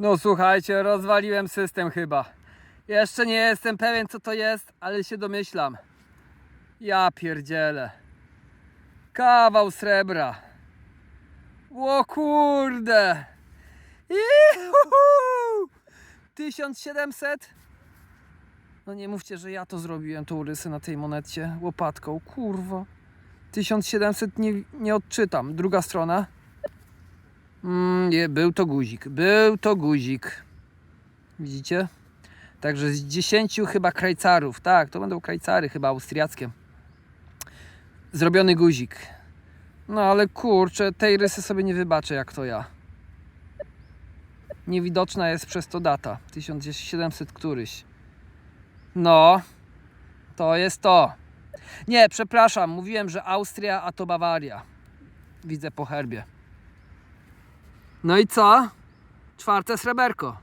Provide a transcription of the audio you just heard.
No słuchajcie, rozwaliłem system chyba. Jeszcze nie jestem pewien co to jest, ale się domyślam. Ja pierdzielę. Kawał srebra. O kurde. Ihuhu! 1700? No nie mówcie, że ja to zrobiłem, tą rysę na tej monecie łopatką. Kurwa. 1700 nie, nie odczytam. Druga strona. Mm, nie, był to guzik. Był to guzik. Widzicie? Także z 10 chyba krajcarów. Tak, to będą krajcary chyba austriackie. Zrobiony guzik. No ale kurczę, tej rysy sobie nie wybaczę jak to ja. Niewidoczna jest przez to data. 1700 któryś. No, to jest to. Nie, przepraszam, mówiłem, że Austria, a to Bawaria. Widzę po herbie. No i co? Czwarte sreberko.